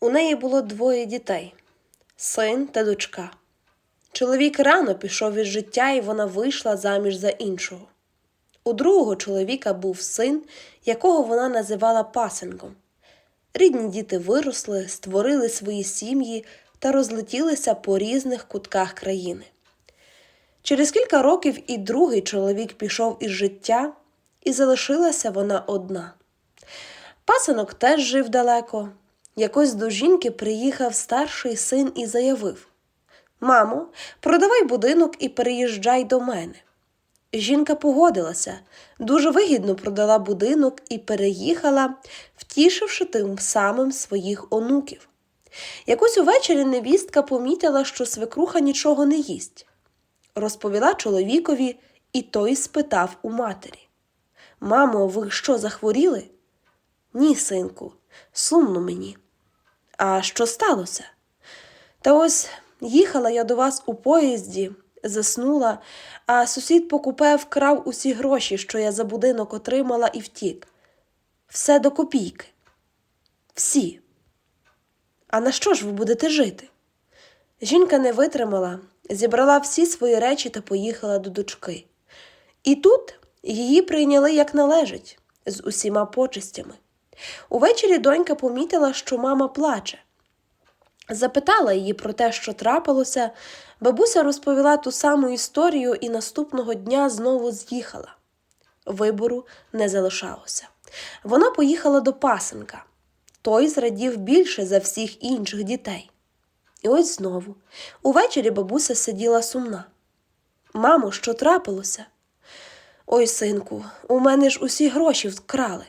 У неї було двоє дітей син та дочка. Чоловік рано пішов із життя, і вона вийшла заміж за іншого. У другого чоловіка був син, якого вона називала пасенком. Рідні діти виросли, створили свої сім'ї та розлетілися по різних кутках країни. Через кілька років і другий чоловік пішов із життя, і залишилася вона одна. Пасенок теж жив далеко. Якось до жінки приїхав старший син і заявив Мамо, продавай будинок і переїжджай до мене. Жінка погодилася, дуже вигідно продала будинок і переїхала, втішивши тим самим своїх онуків. Якось увечері невістка помітила, що свекруха нічого не їсть. Розповіла чоловікові, і той спитав у матері Мамо, ви що захворіли? Ні, синку, сумно мені. А що сталося? Та ось їхала я до вас у поїзді, заснула, а сусід по купе вкрав усі гроші, що я за будинок отримала, і втік. Все до копійки. Всі. А на що ж ви будете жити? Жінка не витримала, зібрала всі свої речі та поїхала до дочки. І тут її прийняли як належить, з усіма почестями. Увечері донька помітила, що мама плаче. Запитала її про те, що трапилося, бабуся розповіла ту саму історію і наступного дня знову з'їхала. Вибору не залишалося. Вона поїхала до пасенка. Той зрадів більше за всіх інших дітей. І ось знову. Увечері бабуся сиділа сумна. Мамо, що трапилося? Ой, синку, у мене ж усі гроші вкрали.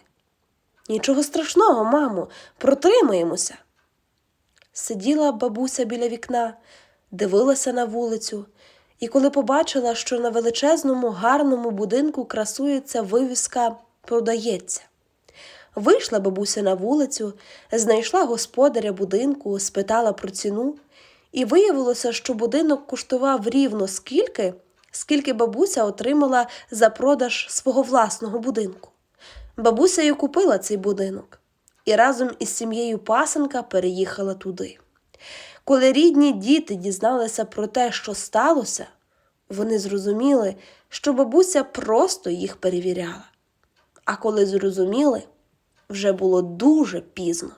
Нічого страшного, мамо, протримаємося. Сиділа бабуся біля вікна, дивилася на вулицю, і коли побачила, що на величезному гарному будинку красується вивіска продається. Вийшла бабуся на вулицю, знайшла господаря будинку, спитала про ціну, і виявилося, що будинок коштував рівно скільки, скільки бабуся отримала за продаж свого власного будинку. Бабуся й купила цей будинок і разом із сім'єю пасенка переїхала туди. Коли рідні діти дізналися про те, що сталося, вони зрозуміли, що бабуся просто їх перевіряла. А коли зрозуміли, вже було дуже пізно.